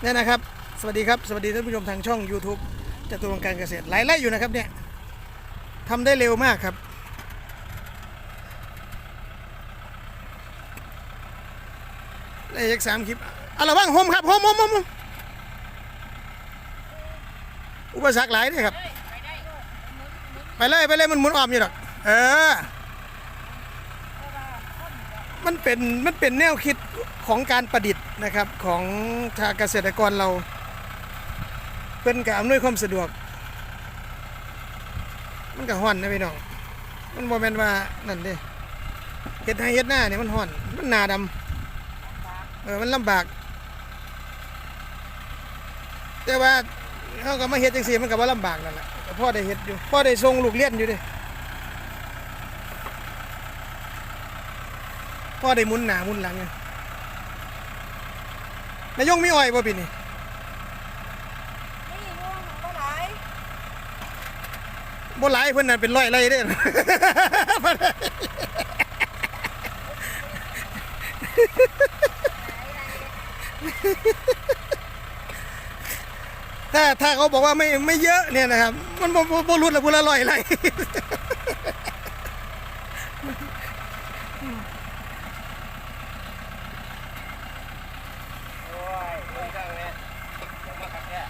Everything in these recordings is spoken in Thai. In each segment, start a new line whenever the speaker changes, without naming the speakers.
เนี่ยนะครับ สวัสดีครับ สวัสดีท่านผู้ชมทางช่อง YouTube จตุรงการเกษตรหลายไร่อยู่นะครับเนี่ยทำได้เร็วมากครับได้ยักสามคลิปอาละว่างโฮมครับโฮมโฮมโฮมโฮมอุปสรรคหลายเลยครับ ไปเลย ไปเลยมันหมุนออมอยู่หรอก เออ มันเป็นมันเป็นแนวคิดของการประดิษฐ์นะครับของทางเกษตรกรเราเพิ่นก็อำนวยความสะดวก มันก็ฮ้อนนะพี่น้อง มันบ่แมนว่านั่นเด้เฮ็ดให้เฮ็ดหน้าเนี่ยมันฮ้อน มันหนาดำเออมันลำบาก แต่ว่าเขาก็มาเฮ็ดจังซี่มันก็บ่าลำบากนั่นแหละพ่อได้เฮ็ดอยู่พ่อได้ส่งลูกเรียนอยู่ดิ พ่อได้หมุนหน้าหมุนหลังอยู่นายยงมีอ้อยบ่ปีนี้
นี่ม่วงก็หลาย
บ่หลายเพิ่นน่ะเป็นร้อยไร่เด้ถ้าถ้าเขาบอกว่าไม่ไม่เยอะเนี่ยนะครับ มันบ่บ่บ่รุดละพุ่นละร้อยไร่
โอ้ยเบิ่งจังเลยอย่ามาขัดแย้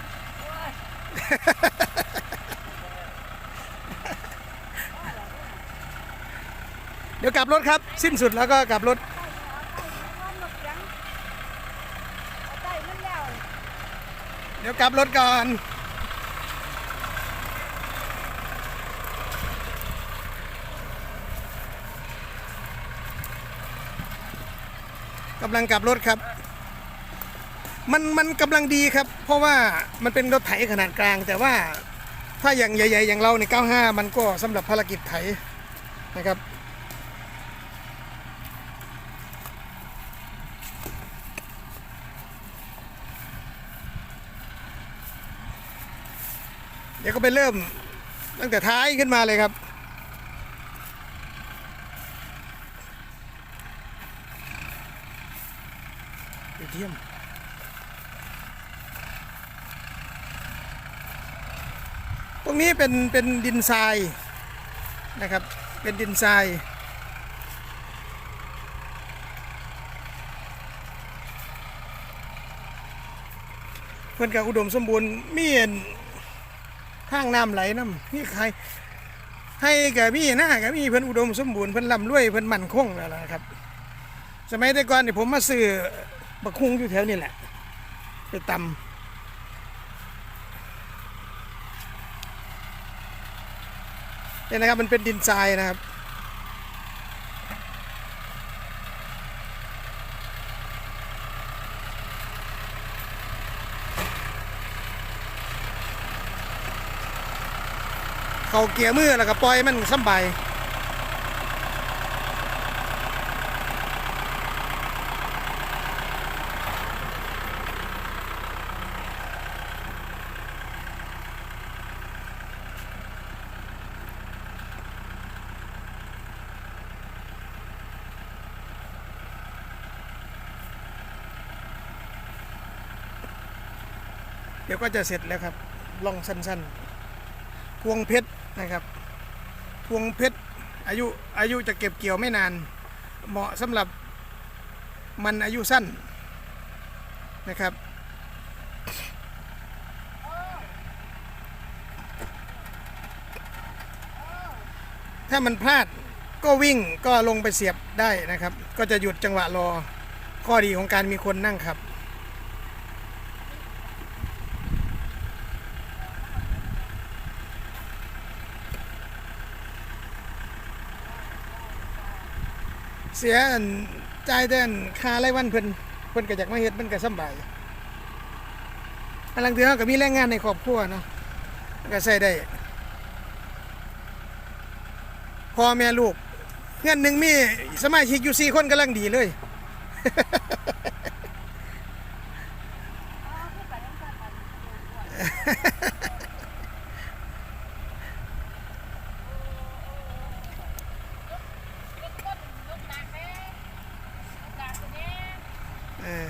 เดี๋ยวกลับรถครับ สิ้นสุดแล้วก็กลับรถ
เอาหมดยังเอาใจมันแล้ว
เดี๋ยวกลับรถก่อน กำลังกลับรถครับ มันมันกำลังดีครับ เพราะว่ามันเป็นรถไถขนาดกลาง แต่ว่าถ้าอย่างใหญ่ ๆ อย่างเราใน 95 มันก็สำหรับภารกิจไถนะครับ เดี๋ยวก็ไปเริ่มตั้งแต่ท้ายขึ้นมาเลยครับ ไปเที่ยมตรงนี้เป็นเป็นดินทรายนะครับ เป็นดินทรายเพื่อนกับอุดมสมบูรณ์มี อันทางน้ำไหลน้ำนี่ใครให้กับมีหน้ากับมีเพิ่นอุดมสมบูรณ์เพิ่นลำรวยเพิ่นมั่นคงแล้วล่ะครับ สมัยแต่ก่อนนี่ผมมาซื้อบักคุงอยู่แถวนี่แหละไปตำเนี่ยนะครับมันเป็นดินทรายนะครับ เขาเกียร์มือแล้วก็ปล่อยมันสำบายเดี๋ยวก็จะเสร็จแล้วครับ ล่องสั้น ๆ วงเพชรนะครับ พวงเพชรอายุอายุจะเก็บเกี่ยวไม่นาน เหมาะสำหรับมันอายุสั้นนะครับ ถ้ามันพลาดก็วิ่งก็ลงไปเสียบได้นะครับ ก็จะหยุดจังหวะรอข้อดีของการมีคนนั่งขับ เสียอันจ่ายแต่นค่ารายวันเพิ่นเพิ่นก็อยากมาเฮ็ดมันก็สบายอันลังเทือก็มีแรงงานในครอบครัวเนาะก็ใช้ได้พ่อแม่ลูกเงินหนึ่งมีสมาชิกอยู่สี่คนกำลังดีเลย
เอาขึ้นไปต้องการกันยกต้นยกหนักแม่ยกหนักตัวนี้
เออ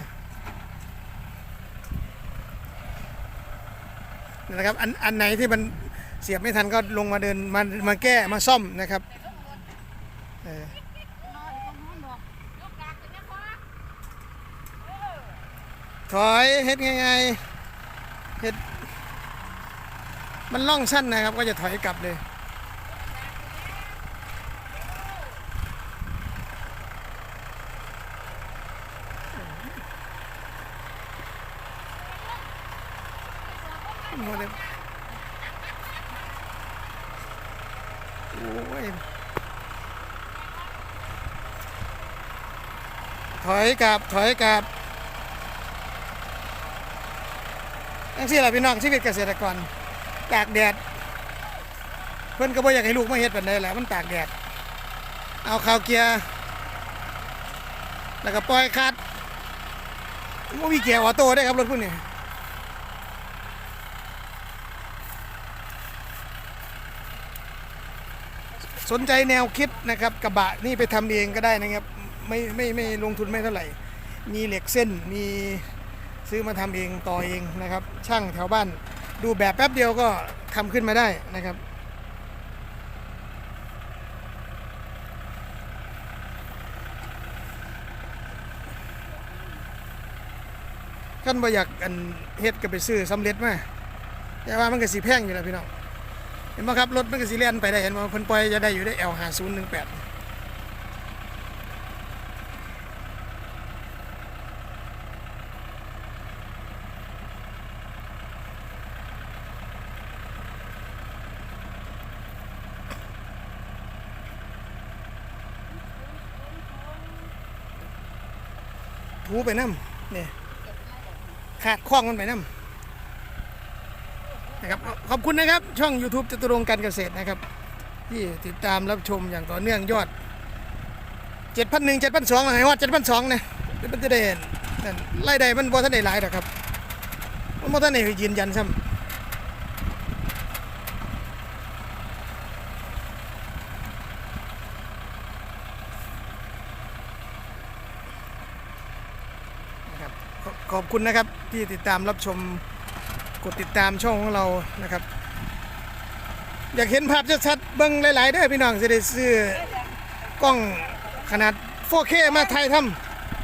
นะครับ อันอันไหนที่มันเสียบไม่ทันก็ลงมาเดินมามาแก้มาซ่อมนะครับเออถอยเฮ็ดง่ายๆเฮ็ดมันล่องสั้นนะครับ ก็จะถอยกลับเลย ห มดเลยโอ้ยถอยกลับ ถอยกลับทั้งสี่แหละพี่น้องชีวิตเกษตรกรตากแดด เพื่อนก็บ่อยากให้ลูกมาเฮ็ดแบบนี้แหละมันตากแดด เอาข่าวเกียร์แล้วก็ปล่อยคัดมันมีเกียร์ออโต้ได้ครับรถพวกนี้ สนใจแนวคิดนะครับกระบะนี่ไปทำเองก็ได้นะครับไม่ไม่ไม่ลงทุนไม่เท่าไหร่ มีเหล็กเส้นมีซื้อมาทำเองต่อเองนะครับ ช่างแถวบ้านดูแบบแป๊บเดียวก็ทำขึ้นมาได้นะครับขั้นบ่อยากอันเฮ็ดก็ไปซื้อสำเร็จมาแต่ว่ามันก็สีแพงอยู่แล้วพี่น้อง เห็นไหมครับ รถมันก็สิเลียนไปได้เห็นไหมคนปล่อยจะได้อยู่ได้ L ห้าศูนย์หนึ่งแปดถูไปน้ำเนี่ยขาดคล้องมันไปน้ำ นะครับขอบคุณนะครับช่อง YouTube จตุรงการเกษตรนะครับ ที่ติดตามรับชมอย่างต่อเนื่องยอด 7,001 7,200ให้ฮอด7,200นะเดี๋ยวมันจะได้นั่นไล่ได้มันบ่ทันได้หลายดอกครับมันบ่ทันได้ยืนยันซ้ำนะครับขอบคุณนะครับที่ติดตามรับชม กดติดตามช่องของเรานะครับ อยากเห็นภาพชัดๆเบิ้งหลายๆเด้พี่น้องจะได้ซื้อกล้องขนาด 4K มาถ่ายท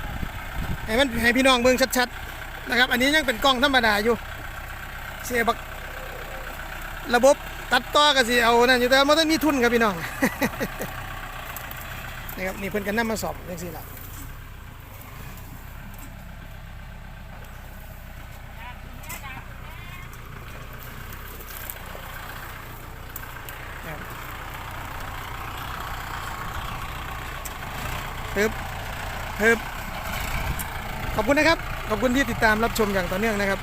ำให้มันให้พี่น้องเบิ้งชัดๆนะครับ อันนี้ยังเป็นกล้องธรรมดาอยู่เสียบักระบบตัดต่อก็สิเอานั่นอยู่แต่ว่ามันต้องมีทุนครับพี่น้องนะครับนี่เพิ่นกันนำมาสอบจังซี่ล่ะ ฮึบฮึบขอบคุณนะครับ ขอบคุณที่ติดตามรับชมอย่างต่อเนื่องนะครับ